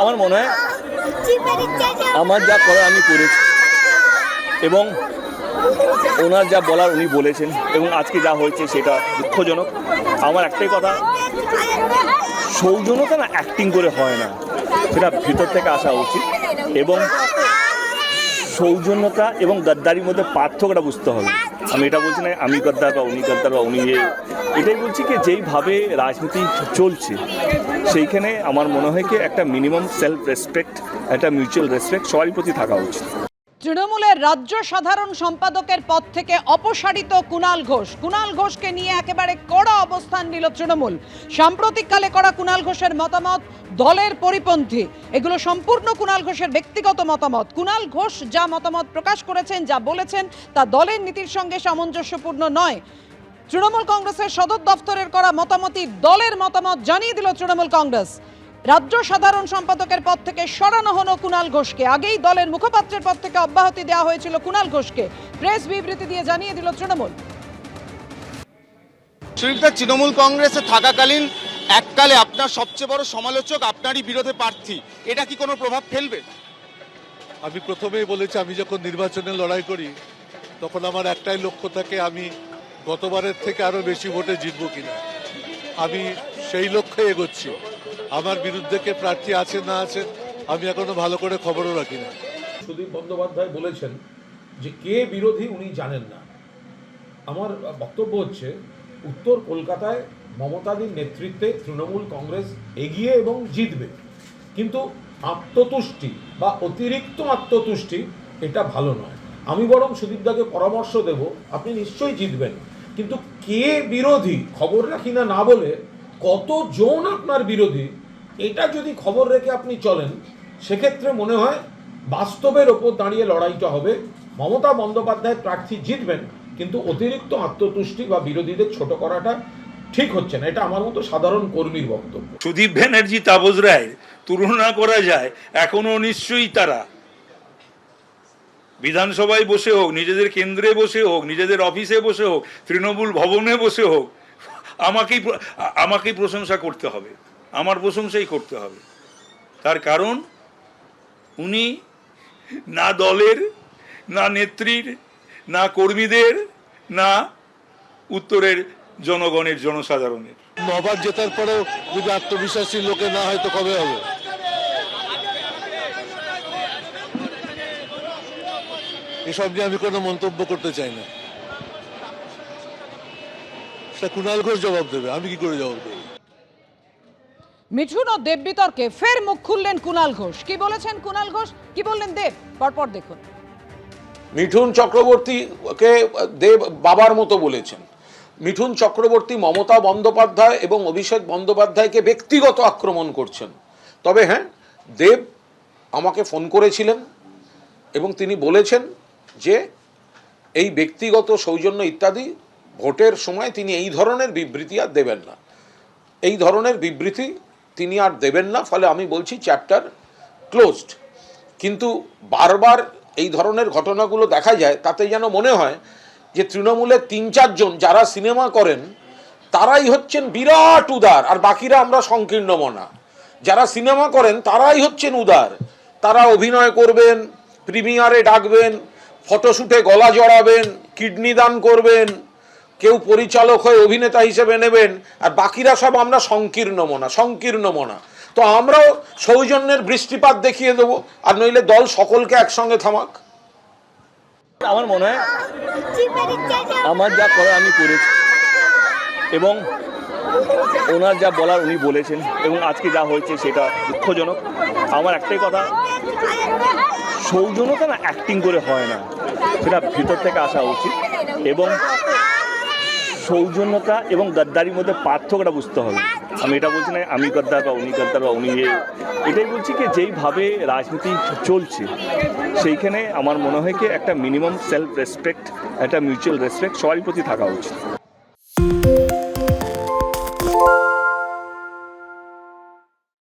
আমার মনে হয় আমার যা করার আমি করেছি। এবং ওনার যা বলার উনি বলেছেন এবং আজকে যা হয়েছে সেটা দুঃখজনক। আমার একটাই কথা, সৌজন্যতা না অ্যাক্টিং করে হয় না, সেটা ভিতর থেকে আসা উচিত এবং সৌজন্যতা এবং গদ্দারির মধ্যে পার্থক্যটা বুঝতে হবে। আমি এটা বলছি না আমি গদ্দার বা উনি গদ্দার বা উনি এটাই বলছি কি যেইভাবে রাজনীতি চলছে সেইখানে আমার মনে হয় কি একটা মিনিমাম সেলফ রেসপেক্ট একটা মিউচুয়াল রেসপেক্ট সবারই প্রতি থাকা উচিত। তৃণমূলের রাজ্য সাধারণ সম্পাদকের পদ থেকে অপসারিত কুণাল ঘোষ। কুণাল ঘোষকে নিয়ে একেবারে কড়া অবস্থান নিল তৃণমূল। সাম্প্রতিককালে করা কুণাল ঘোষের মতামত দলের পরিপন্থী। এগুলো সম্পূর্ণ কুণাল ঘোষের ব্যক্তিগত মতামত। কুণাল ঘোষ যা মতামত প্রকাশ করেছেন, যা বলেছেন, তা দলের নীতির সঙ্গে সামঞ্জস্যপূর্ণ নয়। তৃণমূল কংগ্রেসের সদর দফতরের করা মতামতই দলের মতামত জানিয়ে দিল তৃণমূল কংগ্রেস। রাজ্য সাধারণ সম্পাদকের পদ থেকে সরানো হলো কুণাল ঘোষকে। আগেই দলের মুখপাত্রের পদ থেকে অব্যাহতি দেওয়া হয়েছিল কুণাল ঘোষকে। প্রেস বিবৃতি দিয়ে জানিয়ে দিল তৃণমূল। সুদীপদা তৃণমূল কংগ্রেসে থাকাকালীন এককালে আপনার সবচেয়ে বড় সমালোচক আপনারই বিরোধে প্রার্থী। এটা কি কোনো প্রভাব ফেলবে? আমি প্রথমেই বলেছি আমি যখন নির্বাচনে লড়াই করি তখন আমার একটাই লক্ষ্য থাকে আমি গতবারের থেকে আরও বেশি ভোটে জিতবো কিনা? আমি সেই লক্ষ্যে এগোচ্ছি। আমার বিরুদ্ধে কে প্রার্থী আছে না আছে, আমি এখনও ভালো করে খবরও রাখি না। সুদীপ বন্দ্যোপাধ্যায় বলেছেন যে কে বিরোধী উনি জানেন না। আমার বক্তব্য হচ্ছে, উত্তর কলকাতায় মমতাদির নেতৃত্বে তৃণমূল কংগ্রেস এগিয়ে এবং জিতবে। কিন্তু আত্মতুষ্টি বা অতিরিক্ত আত্মতুষ্টি এটা ভালো নয়। আমি বরং সুদীপদাকে পরামর্শ দেব, আপনি নিশ্চয়ই জিতবেন। কিন্তু কে বিরোধী? খবর রাখি না না বলে কতজন আপনার বিরোধী? এটা যদি খবর রেখে আপনি চলেন, সেক্ষেত্রে মনে হয় বাস্তবের ওপর দাঁড়িয়ে লড়াইটা হবে। মমতা বন্দ্যোপাধ্যায় প্রার্থী জিতবেন, কিন্তু অতিরিক্ত আত্মতুষ্টি বা বিরোধীদের ছোট করাটা ঠিক হচ্ছে না। এটা আমার মতো সাধারণ কর্মীর বক্তব্য। সুদীপ ব্যানার্জি তাপস রায়ের তুলনা করা যায়, এখনও নিশ্চয়ই তারা বিধানসভায় বসে হোক, নিজেদের কেন্দ্রে বসে হোক, নিজেদের অফিসে বসে হোক, তৃণমূল ভবনে বসে হোক, আমাকেই আমাকেই প্রশংসা করতে হবে। আমার প্রশংসাই করতে হবে। তার কারণ, উনি না দলের, না নেত্রীর, না কর্মীদের, না উত্তরের জনগণের, জনসাধারণের। নবার জেতার পরেও যদি আত্মবিশ্বাসী লোকে না হয় তো কবে হবে? এসব নিয়ে আমি কোনো মন্তব্য করতে চাই না। সেটা কুণাল ঘোষ জবাব দেবে আমি কি করে জবাব দেবো? মিঠুন ও দেব বিতর্কে ফের মুখ খুললেন কুণাল ঘোষ। কি বলেছেন কুণাল ঘোষ? কি বললেন দেব? পরপর দেখুন। মিঠুন চক্রবর্তীকে দেব বাবার মতো বলেছেন। মিঠুন চক্রবর্তী মমতা বন্দ্যোপাধ্যায় এবং অভিষেক বন্দ্যোপাধ্যায়কে ব্যক্তিগত আক্রমণ করছেন। তবে হ্যাঁ দেব আমাকে ফোন করেছিলেন এবং তিনি বলেছেন যে এই ব্যক্তিগত সৌজন্য ইত্যাদি ভোটের সময় তিনি এই ধরনের বিবৃতি আর দেবেন না। এই ধরনের বিবৃতি তিনি আর দেবেন না, ফলে আমি বলছি চ্যাপ্টার ক্লোজড। কিন্তু বারবার এই ধরনের ঘটনাগুলো দেখা যায়, তাতে যেন মনে হয় যে তৃণমূলের তিন চারজন যারা সিনেমা করেন, তারাই হচ্ছেন বিরাট উদার, আর বাকিরা আমরা সংকীর্ণ মনা। যারা সিনেমা করেন, তারাই হচ্ছেন উদার। তারা অভিনয় করবেন, প্রিমিয়ারে ডাকবেন ফটোশুটে গলা জড়াবেন, কিডনি দান করবেন, কেউ পরিচালক হয়ে অভিনেতা হিসেবে নেবেন, আর বাকিরা সব আমরা সংকীর্ণ মনা সংকীর্ণ মনা। তো আমরাও সৌজন্যের বৃষ্টিপাত দেখিয়ে দেবো, আর নইলে দল সকলকে একসঙ্গে থামাক। আমার মনে হয় আমার যা করার আমি করেছি। এবং ওনার যা বলার উনি বলেছেন, এবং আজকে যা হয়েছে সেটা দুঃখজনক। আমার একটাই কথা সৌজন্যতা না অ্যাক্টিং করে হয় না। সেটা ভিতর থেকে আসা উচিত এবং সৌজন্যতা এবং গদ্দারির মধ্যে পার্থক্যটা বুঝতে হবে। আমি এটা বলছি না আমি গদ্দার বা উনি গদ্দার বা উনি এটাই বলছি কি, যেইভাবে রাজনীতি চলছে, সেইখানে আমার মনে হয় কি একটা মিনিমাম সেলফ রেসপেক্ট একটা মিউচুয়াল রেসপেক্ট সবারই প্রতি থাকা উচিত।